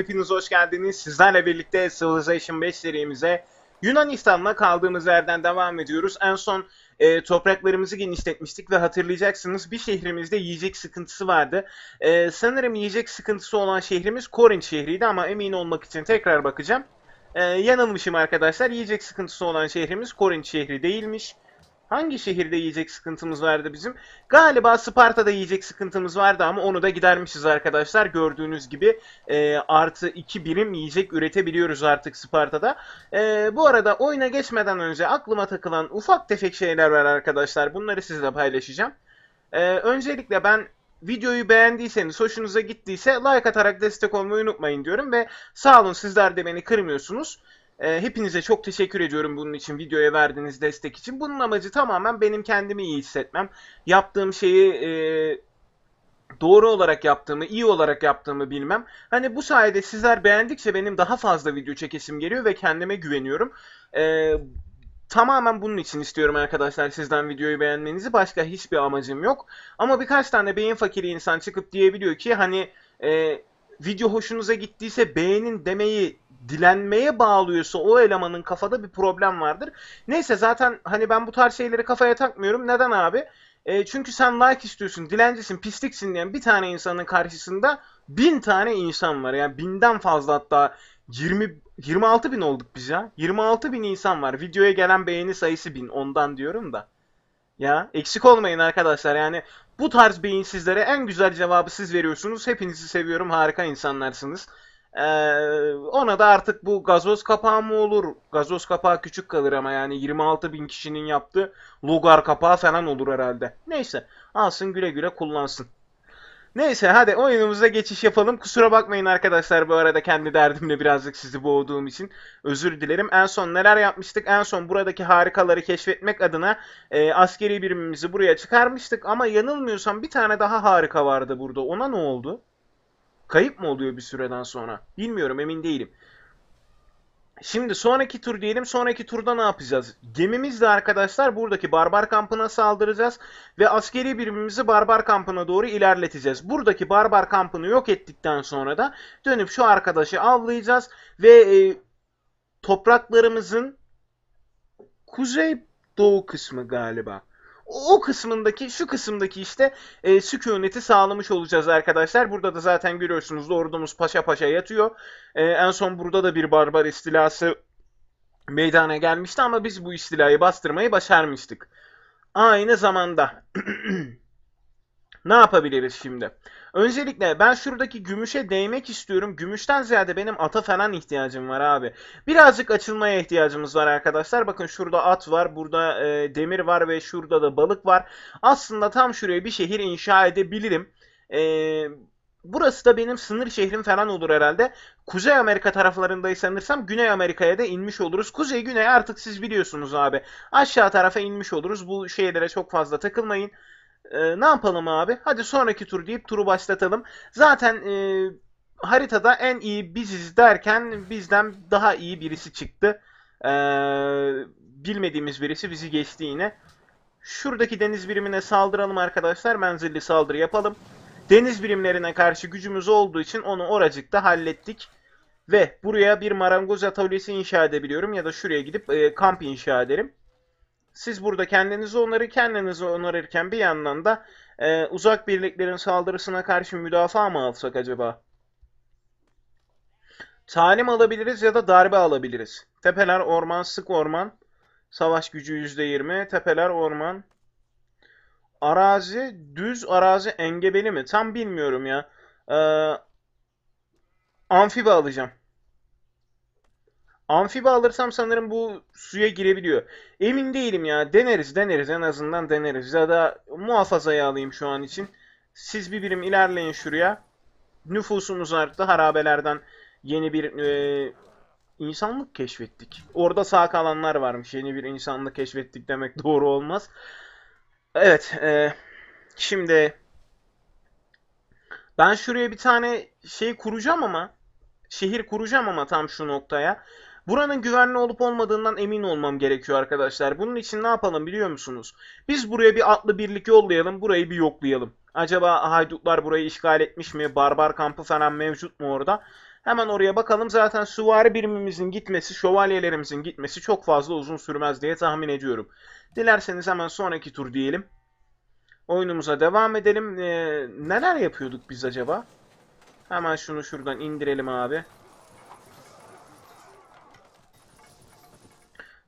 Hepiniz hoş geldiniz. Sizlerle birlikte Civilization 5 serimize Yunanistan'la kaldığımız yerden devam ediyoruz. En son e, topraklarımızı genişletmiştik ve hatırlayacaksınız bir şehrimizde yiyecek sıkıntısı vardı. E, sanırım yiyecek sıkıntısı olan şehrimiz Korinth şehriydi ama emin olmak için tekrar bakacağım. E, yanılmışım arkadaşlar. Yiyecek sıkıntısı olan şehrimiz Korinth şehri değilmiş. Hangi şehirde yiyecek sıkıntımız vardı bizim? Galiba Sparta'da yiyecek sıkıntımız vardı ama onu da gidermişiz arkadaşlar. Gördüğünüz gibi e, artı 2 birim yiyecek üretebiliyoruz artık Sparta'da. E, bu arada oyuna geçmeden önce aklıma takılan ufak tefek şeyler var arkadaşlar. Bunları sizle paylaşacağım. E, öncelikle ben videoyu beğendiyseniz, hoşunuza gittiyse like atarak destek olmayı unutmayın diyorum ve sağ olun sizler de beni kırmıyorsunuz. E, hepinize çok teşekkür ediyorum bunun için, videoya verdiğiniz destek için. Bunun amacı tamamen benim kendimi iyi hissetmem. Yaptığım şeyi e, doğru olarak yaptığımı, iyi olarak yaptığımı bilmem. Hani bu sayede sizler beğendikçe benim daha fazla video çekesim geliyor ve kendime güveniyorum. E, tamamen bunun için istiyorum arkadaşlar sizden videoyu beğenmenizi. Başka hiçbir amacım yok. Ama birkaç tane beyin fakiri insan çıkıp diyebiliyor ki hani e, video hoşunuza gittiyse beğenin demeyi dilenmeye bağlıyorsa o elemanın kafada bir problem vardır. Neyse zaten hani ben bu tarz şeyleri kafaya takmıyorum. Neden abi? E, çünkü sen like istiyorsun, dilencisin, pisliksin diyen bir tane insanın karşısında bin tane insan var. Yani binden fazla hatta 20 26 bin olduk biz ya. 26 bin insan var. Videoya gelen beğeni sayısı bin. Ondan diyorum da. Ya eksik olmayın arkadaşlar. Yani bu tarz beyinsizlere en güzel cevabı siz veriyorsunuz. Hepinizi seviyorum. Harika insanlarsınız. Ee, ona da artık bu gazoz kapağı mı olur? Gazoz kapağı küçük kalır ama yani 26 bin kişinin yaptığı lugar kapağı falan olur herhalde. Neyse alsın güle güle kullansın. Neyse hadi oyunumuza geçiş yapalım. Kusura bakmayın arkadaşlar bu arada kendi derdimle birazcık sizi boğduğum için. Özür dilerim. En son neler yapmıştık? En son buradaki harikaları keşfetmek adına e, askeri birimimizi buraya çıkarmıştık. Ama yanılmıyorsam bir tane daha harika vardı burada. Ona ne oldu? Kayıp mı oluyor bir süreden sonra? Bilmiyorum emin değilim. Şimdi sonraki tur diyelim. Sonraki turda ne yapacağız? Gemimizle arkadaşlar buradaki barbar kampına saldıracağız ve askeri birimimizi barbar kampına doğru ilerleteceğiz. Buradaki barbar kampını yok ettikten sonra da dönüp şu arkadaşı avlayacağız ve e, topraklarımızın kuzey doğu kısmı galiba. O kısmındaki, şu kısımdaki işte e, sükuneti sağlamış olacağız arkadaşlar. Burada da zaten görüyorsunuz ordumuz paşa paşa yatıyor. E, en son burada da bir barbar istilası meydana gelmişti ama biz bu istilayı bastırmayı başarmıştık. Aynı zamanda ne yapabiliriz şimdi? Öncelikle ben şuradaki gümüşe değmek istiyorum. Gümüşten ziyade benim ata falan ihtiyacım var abi. Birazcık açılmaya ihtiyacımız var arkadaşlar. Bakın şurada at var, burada e, demir var ve şurada da balık var. Aslında tam şuraya bir şehir inşa edebilirim. E, burası da benim sınır şehrim falan olur herhalde. Kuzey Amerika taraflarındayız sanırsam Güney Amerika'ya da inmiş oluruz. Kuzey Güney artık siz biliyorsunuz abi. Aşağı tarafa inmiş oluruz. Bu şeylere çok fazla takılmayın. Ee, ne yapalım abi? Hadi sonraki tur deyip turu başlatalım. Zaten e, haritada en iyi biziz derken bizden daha iyi birisi çıktı. Ee, bilmediğimiz birisi bizi geçti yine. Şuradaki deniz birimine saldıralım arkadaşlar. Menzilli saldırı yapalım. Deniz birimlerine karşı gücümüz olduğu için onu oracıkta hallettik. Ve buraya bir marangoz atölyesi inşa edebiliyorum ya da şuraya gidip e, kamp inşa ederim. Siz burada kendinizi onarır, kendinizi onarırken bir yandan da e, uzak birliklerin saldırısına karşı müdafaa mı alsak acaba? Talim alabiliriz ya da darbe alabiliriz. Tepeler orman, sık orman. Savaş gücü %20. Tepeler orman. Arazi, düz arazi engebeli mi? Tam bilmiyorum ya. Ee, amfibi alacağım. Amfibi alırsam sanırım bu suya girebiliyor. Emin değilim ya. Deneriz deneriz en azından deneriz. Ya da muhafazaya alayım şu an için. Siz bir birim ilerleyin şuraya. Nüfusumuz arttı. Harabelerden yeni bir e, insanlık keşfettik. Orada sağ kalanlar varmış. Yeni bir insanlık keşfettik demek doğru olmaz. Evet. E, şimdi ben şuraya bir tane şey kuracağım ama şehir kuracağım ama tam şu noktaya. Buranın güvenli olup olmadığından emin olmam gerekiyor arkadaşlar. Bunun için ne yapalım biliyor musunuz? Biz buraya bir atlı birlik yollayalım, burayı bir yoklayalım. Acaba haydutlar burayı işgal etmiş mi? Barbar kampı falan mevcut mu orada? Hemen oraya bakalım. Zaten süvari birimimizin gitmesi, şövalyelerimizin gitmesi çok fazla uzun sürmez diye tahmin ediyorum. Dilerseniz hemen sonraki tur diyelim. Oyunumuza devam edelim. Ee, neler yapıyorduk biz acaba? Hemen şunu şuradan indirelim abi.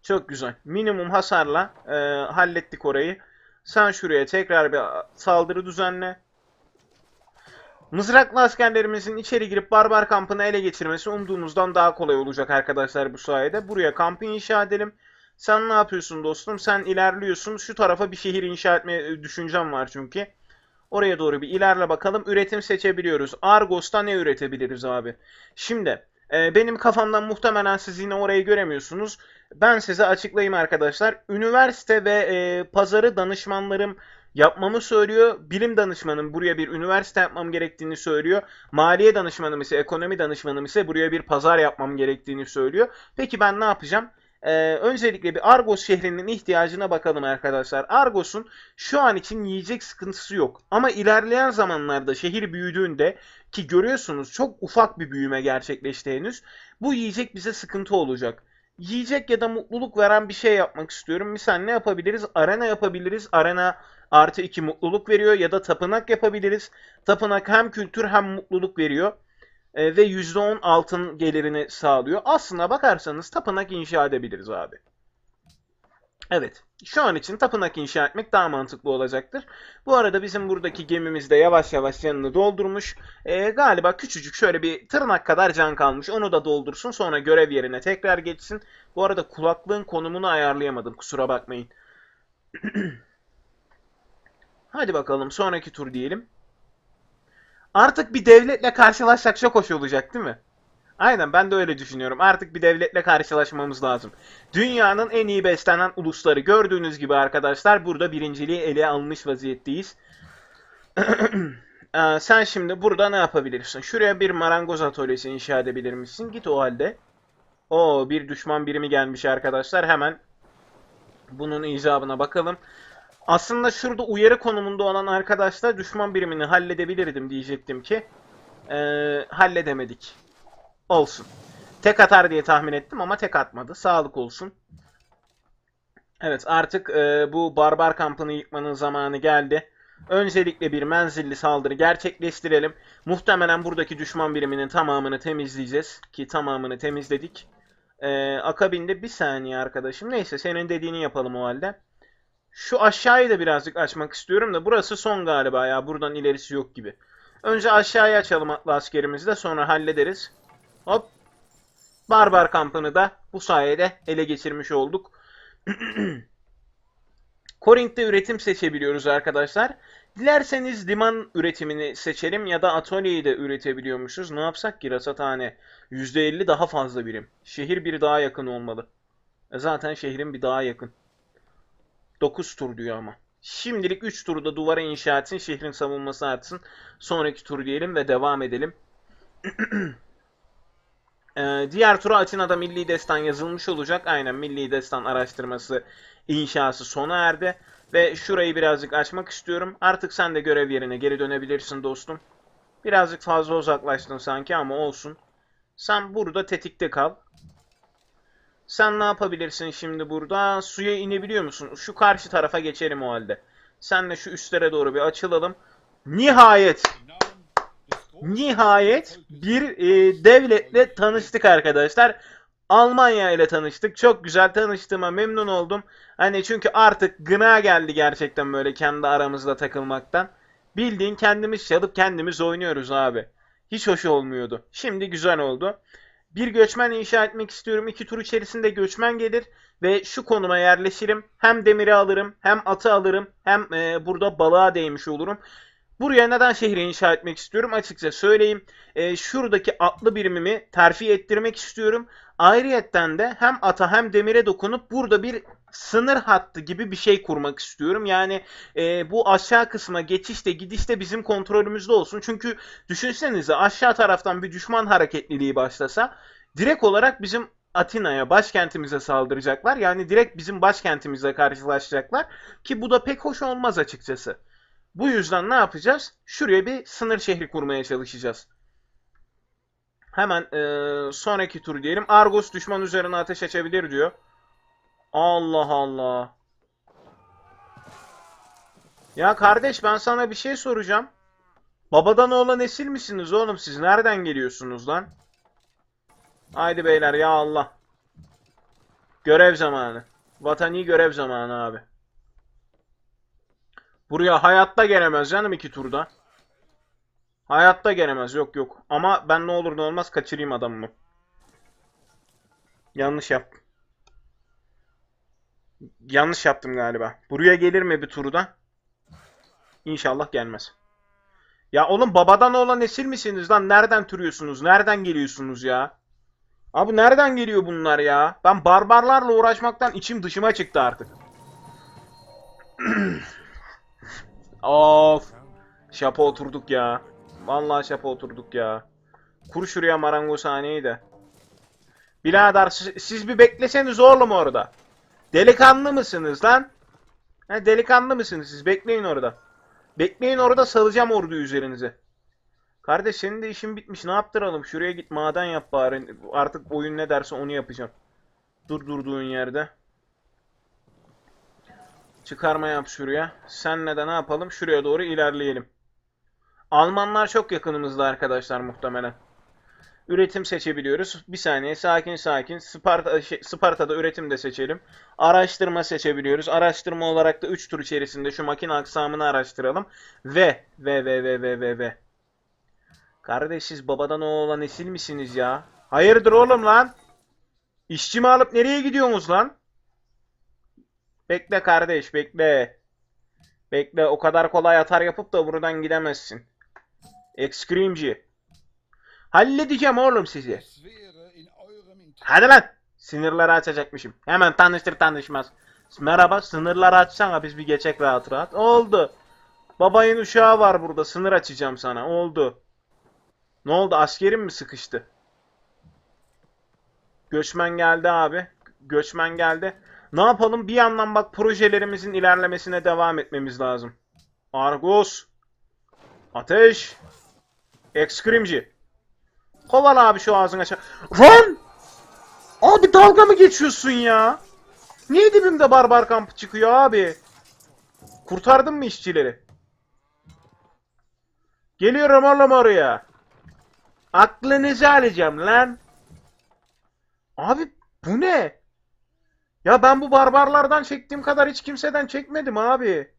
Çok güzel. Minimum hasarla e, hallettik orayı. Sen şuraya tekrar bir saldırı düzenle. Mızraklı askerlerimizin içeri girip barbar kampını ele geçirmesi umduğumuzdan daha kolay olacak arkadaşlar bu sayede. Buraya kampı inşa edelim. Sen ne yapıyorsun dostum? Sen ilerliyorsun. Şu tarafa bir şehir inşa etme düşüncem var çünkü. Oraya doğru bir ilerle bakalım. Üretim seçebiliyoruz. Argos'ta ne üretebiliriz abi? Şimdi e, benim kafamdan muhtemelen siz yine orayı göremiyorsunuz. Ben size açıklayayım arkadaşlar. Üniversite ve e, pazarı danışmanlarım yapmamı söylüyor. Bilim danışmanım buraya bir üniversite yapmam gerektiğini söylüyor. Maliye danışmanım ise, ekonomi danışmanım ise buraya bir pazar yapmam gerektiğini söylüyor. Peki ben ne yapacağım? Ee, öncelikle bir Argos şehrinin ihtiyacına bakalım arkadaşlar. Argos'un şu an için yiyecek sıkıntısı yok. Ama ilerleyen zamanlarda şehir büyüdüğünde ki görüyorsunuz çok ufak bir büyüme gerçekleşti henüz. Bu yiyecek bize sıkıntı olacak. Yiyecek ya da mutluluk veren bir şey yapmak istiyorum. Misal ne yapabiliriz? Arena yapabiliriz. Arena artı 2 mutluluk veriyor ya da tapınak yapabiliriz. Tapınak hem kültür hem mutluluk veriyor. E, ve %10 altın gelirini sağlıyor. Aslına bakarsanız tapınak inşa edebiliriz abi. Evet. Şu an için tapınak inşa etmek daha mantıklı olacaktır. Bu arada bizim buradaki gemimiz de yavaş yavaş yanını doldurmuş. E, galiba küçücük şöyle bir tırnak kadar can kalmış. Onu da doldursun sonra görev yerine tekrar geçsin. Bu arada kulaklığın konumunu ayarlayamadım kusura bakmayın. Hadi bakalım sonraki tur diyelim. Artık bir devletle karşılaşsak çok hoş olacak değil mi? Aynen ben de öyle düşünüyorum. Artık bir devletle karşılaşmamız lazım. Dünyanın en iyi beslenen ulusları gördüğünüz gibi arkadaşlar burada birinciliği ele almış vaziyetteyiz. Ee, sen şimdi burada ne yapabilirsin? Şuraya bir marangoz atölyesi inşa edebilir misin? Git o halde. O bir düşman birimi gelmiş arkadaşlar. Hemen bunun icabına bakalım. Aslında şurada uyarı konumunda olan arkadaşlar düşman birimini halledebilirdim diyecektim ki. Ee, halledemedik. Olsun. Tek atar diye tahmin ettim ama tek atmadı. Sağlık olsun. Evet artık e, bu barbar kampını yıkmanın zamanı geldi. Öncelikle bir menzilli saldırı gerçekleştirelim. Muhtemelen buradaki düşman biriminin tamamını temizleyeceğiz. Ki tamamını temizledik. Ee, akabinde bir saniye arkadaşım. Neyse senin dediğini yapalım o halde. Şu aşağıyı da birazcık açmak istiyorum da burası son galiba ya. Buradan ilerisi yok gibi. Önce aşağıya açalım atlı askerimizi de sonra hallederiz. Hop. Barbar kampını da bu sayede ele geçirmiş olduk. Korinth'te üretim seçebiliyoruz arkadaşlar. Dilerseniz liman üretimini seçelim ya da atölyeyi de üretebiliyormuşuz. Ne yapsak ki rasathane? %50 daha fazla birim. Şehir bir daha yakın olmalı. E zaten şehrin bir daha yakın. 9 tur diyor ama. Şimdilik 3 turda duvara inşa etsin, şehrin savunması artsın. Sonraki tur diyelim ve devam edelim. Ee, diğer tura Atina'da Milli Destan yazılmış olacak. Aynen Milli Destan araştırması inşası sona erdi. Ve şurayı birazcık açmak istiyorum. Artık sen de görev yerine geri dönebilirsin dostum. Birazcık fazla uzaklaştın sanki ama olsun. Sen burada tetikte kal. Sen ne yapabilirsin şimdi burada? Suya inebiliyor musun? Şu karşı tarafa geçelim o halde. Senle şu üstlere doğru bir açılalım. Nihayet Nihayet bir e, devletle tanıştık arkadaşlar. Almanya ile tanıştık. Çok güzel tanıştığıma memnun oldum. Hani çünkü artık gına geldi gerçekten böyle kendi aramızda takılmaktan. Bildiğin kendimiz çalıp kendimiz oynuyoruz abi. Hiç hoş olmuyordu. Şimdi güzel oldu. Bir göçmen inşa etmek istiyorum. İki tur içerisinde göçmen gelir ve şu konuma yerleşirim. Hem demiri alırım, hem atı alırım, hem e, burada balığa değmiş olurum. Buraya neden şehri inşa etmek istiyorum açıkça söyleyeyim. E, şuradaki atlı birimimi terfi ettirmek istiyorum. Ayrıyetten de hem ata hem demire dokunup burada bir sınır hattı gibi bir şey kurmak istiyorum. Yani e, bu aşağı kısma geçişte gidişte bizim kontrolümüzde olsun. Çünkü düşünsenize aşağı taraftan bir düşman hareketliliği başlasa direkt olarak bizim Atina'ya, başkentimize saldıracaklar. Yani direkt bizim başkentimizle karşılaşacaklar. Ki bu da pek hoş olmaz açıkçası. Bu yüzden ne yapacağız? Şuraya bir sınır şehri kurmaya çalışacağız. Hemen eee, sonraki tur diyelim. Argos düşman üzerine ateş açabilir diyor. Allah Allah. Ya kardeş ben sana bir şey soracağım. Babadan oğlan nesil misiniz oğlum siz? Nereden geliyorsunuz lan? Haydi beyler ya Allah. Görev zamanı. Vatani görev zamanı abi. Buraya hayatta gelemez canım iki turda. Hayatta gelemez yok yok. Ama ben ne olur ne olmaz kaçırayım adamımı. Yanlış yaptım. Yanlış yaptım galiba. Buraya gelir mi bir turda? İnşallah gelmez. Ya oğlum babadan oğlan nesil misiniz lan? Nereden türüyorsunuz? Nereden geliyorsunuz ya? Abi nereden geliyor bunlar ya? Ben barbarlarla uğraşmaktan içim dışıma çıktı artık. of. Şapa oturduk ya. Vallahi şapa oturduk ya. Kur şuraya marangozhaneyi de. Birader siz, siz bir bekleseniz oğlum orada. Delikanlı mısınız lan? He, delikanlı mısınız siz? Bekleyin orada. Bekleyin orada salacağım orduyu üzerinize. Kardeş senin de işin bitmiş. Ne yaptıralım? Şuraya git maden yap bari. Artık oyun ne derse onu yapacağım. Dur durduğun yerde. Çıkarma yap şuraya. Senle de ne yapalım? Şuraya doğru ilerleyelim. Almanlar çok yakınımızda arkadaşlar muhtemelen. Üretim seçebiliyoruz. Bir saniye sakin sakin. Sparta, şey, Sparta'da üretim de seçelim. Araştırma seçebiliyoruz. Araştırma olarak da 3 tur içerisinde şu makine aksamını araştıralım. Ve ve ve ve ve ve ve. Kardeş siz babadan oğula nesil misiniz ya? Hayırdır oğlum lan? İşçi mi alıp nereye gidiyorsunuz lan? Bekle kardeş bekle. Bekle o kadar kolay atar yapıp da buradan gidemezsin. Excreamci. Halledeceğim oğlum sizi. Hadi lan. Sınırları açacakmışım. Hemen tanıştır tanışmaz. Merhaba sınırları açsana biz bir geçek rahat rahat. Oldu. Babayın uşağı var burada. Sınır açacağım sana. Oldu. Ne oldu? Askerim mi sıkıştı? Göçmen geldi abi. Göçmen geldi. Ne yapalım? Bir yandan bak projelerimizin ilerlemesine devam etmemiz lazım. Argos. Ateş. Excrimci. Kovala abi şu ağzına çak. Lan! Abi dalga mı geçiyorsun ya? Niye dibimde barbar kampı çıkıyor abi? Kurtardın mı işçileri? Geliyorum oğlum oraya. Aklınızı alacağım lan. Abi bu ne? Ya ben bu barbarlardan çektiğim kadar hiç kimseden çekmedim abi.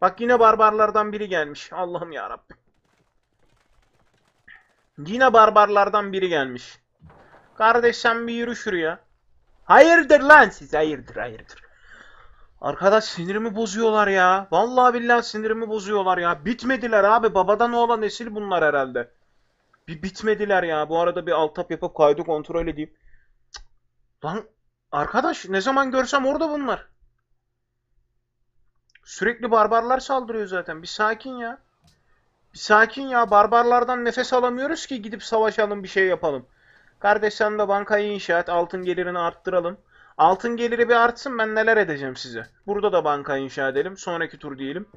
Bak yine barbarlardan biri gelmiş. Allah'ım ya Rabbim. Yine barbarlardan biri gelmiş. Kardeş sen bir yürü şuraya. Hayırdır lan siz hayırdır hayırdır. Arkadaş sinirimi bozuyorlar ya. Vallahi billahi sinirimi bozuyorlar ya. Bitmediler abi. Babadan oğlan nesil bunlar herhalde. Bir bitmediler ya. Bu arada bir alt tab yapıp kaydı kontrol edeyim. Cık. Lan arkadaş ne zaman görsem orada bunlar. Sürekli barbarlar saldırıyor zaten. Bir sakin ya. Bir sakin ya. Barbarlardan nefes alamıyoruz ki gidip savaşalım bir şey yapalım. Kardeş sen de bankayı inşa et. Altın gelirini arttıralım. Altın geliri bir artsın ben neler edeceğim size. Burada da banka inşa edelim. Sonraki tur diyelim.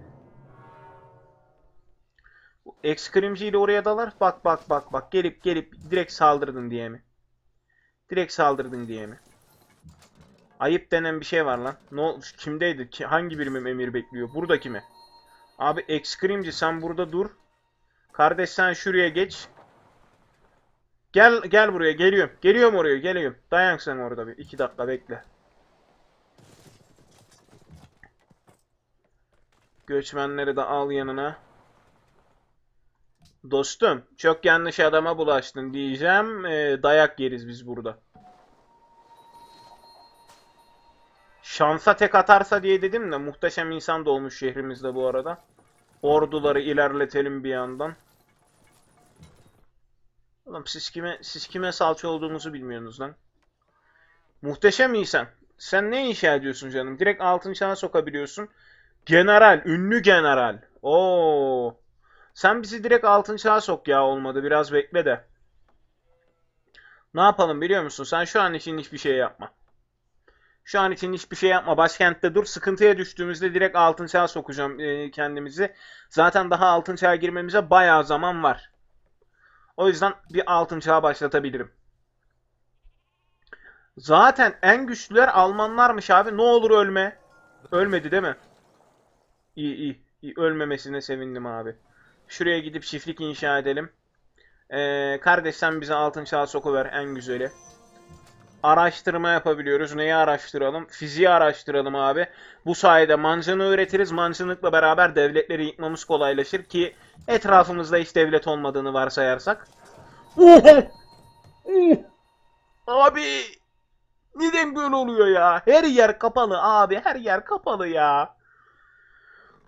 Excrimci ile oraya dalar. Bak bak bak bak. Gelip gelip direkt saldırdın diye mi? Direkt saldırdın diye mi? Ayıp denen bir şey var lan. Ne ol- kimdeydi? Ki, hangi birimim emir bekliyor? Buradaki mi? Abi Excrimci sen burada dur. Kardeş sen şuraya geç. Gel gel buraya geliyorum. Geliyorum oraya geliyorum. Dayan sen orada bir iki dakika bekle. Göçmenleri de al yanına. Dostum çok yanlış adama bulaştın diyeceğim. Ee, dayak yeriz biz burada. Şansa tek atarsa diye dedim de muhteşem insan doğmuş şehrimizde bu arada. Orduları ilerletelim bir yandan. Oğlum siz kime siz kime salça olduğumuzu bilmiyorsunuz lan. Muhteşem insan. Sen ne inşa ediyorsun canım? Direkt altın çağa sokabiliyorsun. General, ünlü general. Oo. Sen bizi direkt altın çağa sok ya olmadı. Biraz bekle de. Ne yapalım biliyor musun? Sen şu an için hiçbir şey yapma. Şu an için hiçbir şey yapma. Başkentte dur. Sıkıntıya düştüğümüzde direkt altın çağa sokacağım kendimizi. Zaten daha altın çağa girmemize bayağı zaman var. O yüzden bir altın çağı başlatabilirim. Zaten en güçlüler Almanlarmış abi. Ne olur ölme. Ölmedi değil mi? İyi iyi. iyi. Ölmemesine sevindim abi. Şuraya gidip çiftlik inşa edelim. Ee, kardeş sen bize altın çağı sokuver en güzeli. Araştırma yapabiliyoruz. Neyi araştıralım? Fiziği araştıralım abi. Bu sayede mancınığı üretiriz. Mancınıkla beraber devletleri yıkmamız kolaylaşır ki etrafımızda hiç devlet olmadığını varsayarsak. Oho! Oh! Abi! Neden böyle oluyor ya? Her yer kapalı abi. Her yer kapalı ya.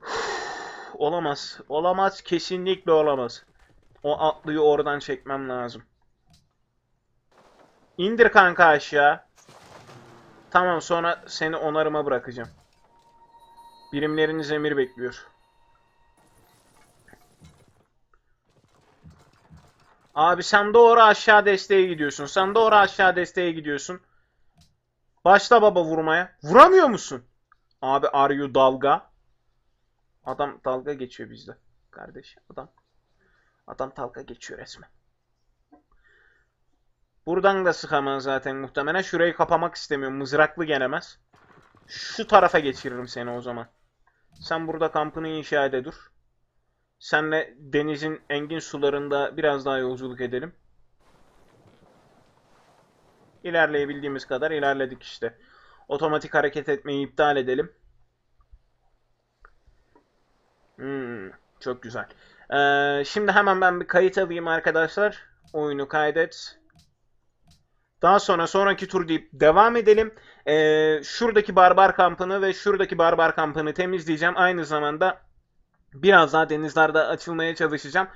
Olamaz. Olamaz. Kesinlikle olamaz. O atlıyı oradan çekmem lazım. İndir kanka aşağı. Tamam sonra seni onarıma bırakacağım. Birimleriniz emir bekliyor. Abi sen doğru aşağı desteğe gidiyorsun. Sen doğru aşağı desteğe gidiyorsun. Başla baba vurmaya. Vuramıyor musun? Abi are you dalga? Adam dalga geçiyor bizde. Kardeş adam. Adam dalga geçiyor resmen. Buradan da sıkamaz zaten muhtemelen. Şurayı kapamak istemiyorum. Mızraklı gelemez. Şu tarafa geçiririm seni o zaman. Sen burada kampını inşa ede dur. Senle denizin engin sularında biraz daha yolculuk edelim. İlerleyebildiğimiz kadar ilerledik işte. Otomatik hareket etmeyi iptal edelim. Hmm, çok güzel. Ee, şimdi hemen ben bir kayıt alayım arkadaşlar. Oyunu kaydet. Daha sonra sonraki tur deyip devam edelim. Ee, şuradaki barbar kampını ve şuradaki barbar kampını temizleyeceğim. Aynı zamanda biraz daha denizlerde açılmaya çalışacağım.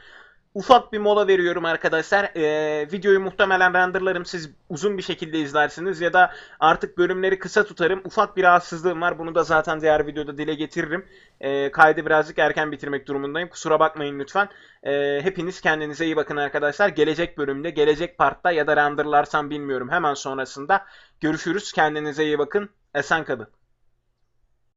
Ufak bir mola veriyorum arkadaşlar. Ee, videoyu muhtemelen renderlarım. Siz uzun bir şekilde izlersiniz ya da artık bölümleri kısa tutarım. Ufak bir rahatsızlığım var. Bunu da zaten diğer videoda dile getiririm. Ee, kaydı birazcık erken bitirmek durumundayım. Kusura bakmayın lütfen. Ee, hepiniz kendinize iyi bakın arkadaşlar. Gelecek bölümde, gelecek partta ya da renderlarsam bilmiyorum. Hemen sonrasında görüşürüz. Kendinize iyi bakın. Esen kalın.